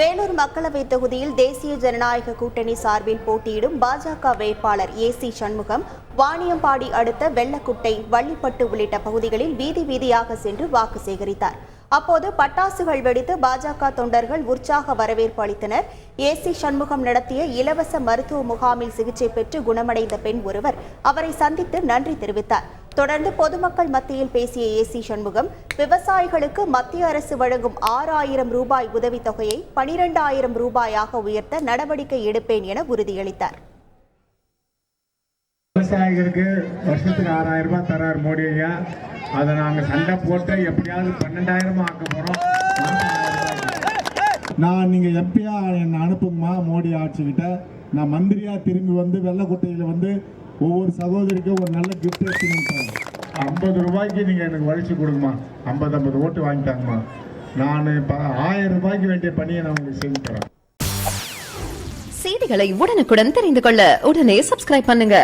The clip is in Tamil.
வேலூர் மக்களவை தொகுதியில் தேசிய ஜனநாயக கூட்டணி சார்பில் போட்டியிடும் பாஜக வேட்பாளர் ஏ சி சண்முகம் வாணியம்பாடி அடுத்த வெள்ளக்குட்டை வள்ளிப்பட்டு உள்ளிட்ட பகுதிகளில் வீதி வீதியாக சென்று வாக்கு சேகரித்தார். அப்போது பட்டாசுகள் வெடித்து பாஜக தொண்டர்கள் உற்சாக வரவேற்பு அளித்தனர். ஏ சி சண்முகம் நடத்திய இலவச மருத்துவ முகாமில் சிகிச்சை பெற்று குணமடைந்த பெண் ஒருவர் அவரை சந்தித்து நன்றி தெரிவித்தார். தொடர்ந்து பொதுமக்கள் மத்தியில் பேசிய ஏ சி சண்முகம் விவசாயிகளுக்கு மத்திய அரசு வழங்கும் ஆறாயிரம் ரூபாய் உதவித்தொகையை பனிரெண்டாயிரம் ரூபாயாக உயர்த்த நடவடிக்கை எடுப்பேன் என உறுதியளித்தார். விவசாயிகளுக்கு வருஷத்துக்கு ஆறாயிரம் ரூபாய் தரார் மோடி ஐயா. அதை நாங்கள் சண்டை போட்டு எப்படியாவது பன்னெண்டாயிரமா ஆக்க போகிறோம் நான் நீங்கள் எப்பயா என்னை அனுப்புங்கம்மா மோடி ஆட்சிக்கிட்ட. நான் மந்திரியா திரும்பி வந்து வெள்ளக்கோட்டையில் வந்து ஒவ்வொரு சகோதரிக்கும் ஒரு நல்ல கிஃப்ட் எடுத்துன்னு ஐம்பது ரூபாய்க்கு நீங்கள் எனக்கு வலிச்சு கொடுங்கம்மா. ஐம்பது ஐம்பது ஓட்டு வாங்கிட்டாங்கம்மா. நான் இப்போ ஆயிரம் ரூபாய்க்கு வேண்டிய பணியை நான் உங்களுக்கு செஞ்சு தரேன். செய்திகளை உடனுக்குடன் தெரிந்து கொள்ள உடனே சப்ஸ்கிரைப் பண்ணுங்க.